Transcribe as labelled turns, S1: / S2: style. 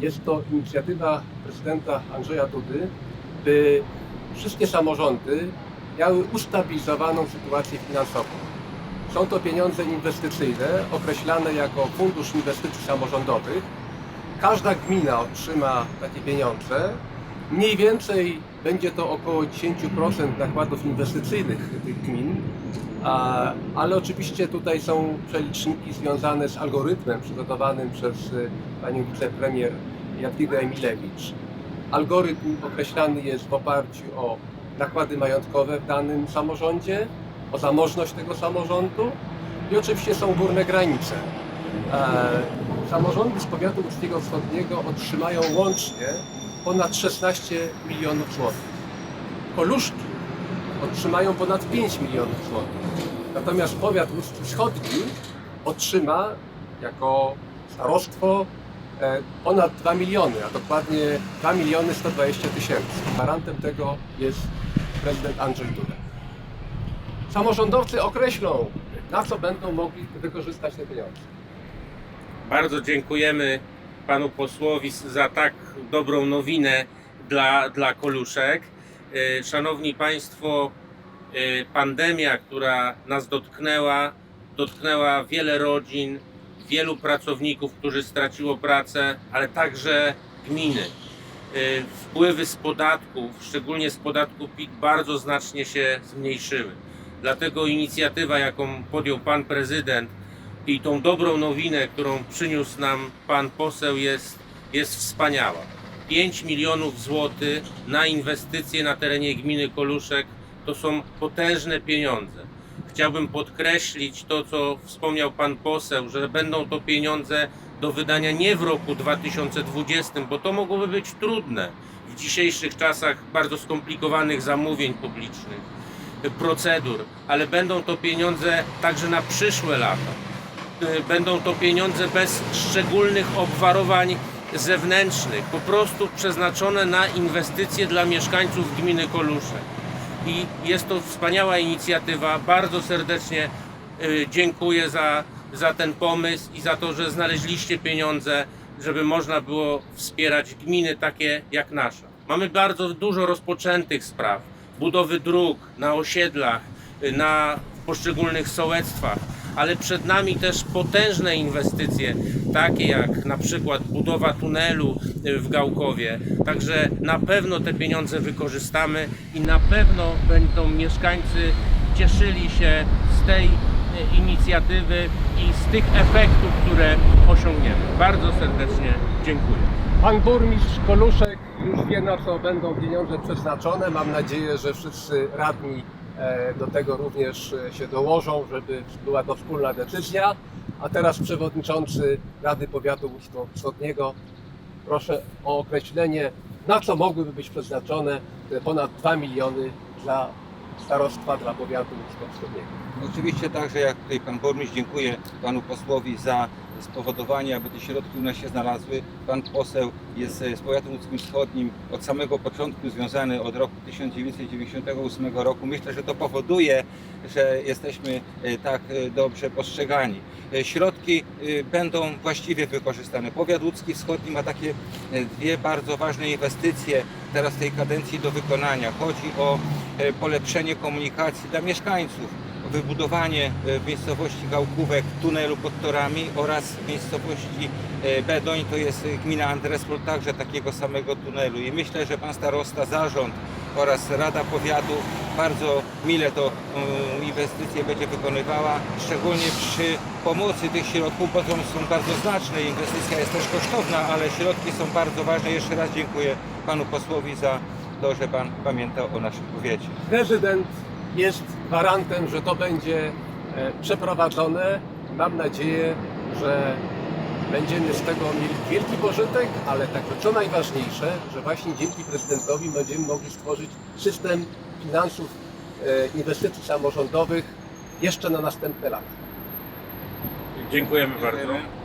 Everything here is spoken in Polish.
S1: jest to inicjatywa prezydenta Andrzeja Dudy, by wszystkie samorządy miały ustabilizowaną sytuację finansową. Są to pieniądze inwestycyjne określane jako Fundusz Inwestycji Samorządowych. Każda gmina otrzyma takie pieniądze. Mniej więcej będzie to około 10% nakładów inwestycyjnych tych gmin, ale oczywiście tutaj są przeliczniki związane z algorytmem przygotowanym przez y, panią wicepremier Jadwigę Emilewicz. Algorytm określany jest w oparciu o nakłady majątkowe w danym samorządzie, o zamożność tego samorządu i oczywiście są górne granice. E, samorządy z powiatu łódzkiego wschodniego otrzymają łącznie ponad 16 milionów złotych. Koluszki otrzymają ponad 5 milionów złotych. Natomiast powiat łódzki wschodni otrzyma jako starostwo e, ponad 2 miliony, a dokładnie 2 miliony 120 tysięcy. Gwarantem tego jest prezydent Andrzej Duda. Samorządowcy określą, na co będą mogli wykorzystać te pieniądze.
S2: Bardzo dziękujemy panu posłowi za tak dobrą nowinę dla, dla Koluszek. E, Szanowni Państwo, e, pandemia, która nas dotknęła, dotknęła wiele rodzin, wielu pracowników, którzy straciło pracę, ale także gminy. E, Wpływy z podatków, szczególnie z podatku PIT, bardzo znacznie się zmniejszyły. Dlatego inicjatywa, jaką podjął pan prezydent, i tą dobrą nowinę, którą przyniósł nam pan poseł, jest, jest wspaniała. 5 milionów złotych na inwestycje na terenie gminy Koluszek to są potężne pieniądze. Chciałbym podkreślić to, co wspomniał pan poseł, że będą to pieniądze do wydania nie w roku 2020, bo to mogłoby być trudne w dzisiejszych czasach bardzo skomplikowanych zamówień publicznych, procedur, ale będą to pieniądze także na przyszłe lata będą to pieniądze bez szczególnych obwarowań zewnętrznych, po prostu przeznaczone na inwestycje dla mieszkańców gminy Koluszek. I jest to wspaniała inicjatywa. Bardzo serdecznie y, dziękuję za, za ten pomysł i za to, że znaleźliście pieniądze, żeby można było wspierać gminy takie jak nasza. Mamy bardzo dużo rozpoczętych spraw, budowy dróg na osiedlach, y, na poszczególnych sołectwach, ale przed nami też potężne inwestycje, takie jak na przykład budowa tunelu y, w Gałkowie. Także na pewno te pieniądze wykorzystamy i na pewno będą mieszkańcy cieszyli się z tej y, inicjatywy i z tych efektów, które osiągniemy. Bardzo serdecznie dziękuję.
S1: Pan burmistrz Koluszek już wie na co będą pieniądze przeznaczone. Mam nadzieję, że wszyscy radni do tego również e, się dołożą, żeby była to wspólna decyzja. A teraz przewodniczący Rady Powiatu Wschodniego proszę o określenie na co mogłyby być przeznaczone ponad 2 miliony dla starostwa, dla powiatu Łódzko Wschodniego.
S3: Oczywiście także jak tutaj pan burmistrz dziękuję panu posłowi za spowodowanie, aby te środki u nas się znalazły. Pan poseł jest e, z powiatem łódzkim wschodnim od samego początku związany od roku 1998 roku. Myślę, że to powoduje, że jesteśmy e, tak e, dobrze postrzegani. Środki będą właściwie wykorzystane. Powiat łódzki wschodni ma takie dwie bardzo ważne inwestycje teraz tej kadencji do wykonania. Chodzi o polepszenie komunikacji dla mieszkańców wybudowanie e, w miejscowości Gałkówek tunelu pod torami oraz w miejscowości e, Bedoń, to jest e, gmina Andrespol, także takiego samego tunelu. I myślę, że pan starosta, zarząd oraz Rada Powiatu bardzo mile to um, inwestycje będzie wykonywała, szczególnie przy pomocy tych środków, bo są bardzo znaczne. Inwestycja jest też kosztowna, ale środki są bardzo ważne. Jeszcze raz dziękuję panu posłowi za to, że pan pamiętał o naszym powiecie.
S1: Prezydent jest gwarantem, że to będzie e, przeprowadzone. Mam nadzieję, że będziemy z tego mieli wielki pożytek, ale także co najważniejsze, że właśnie dzięki prezydentowi będziemy mogli stworzyć system finansów e, inwestycji samorządowych jeszcze na następne lata.
S2: Dziękujemy bardzo.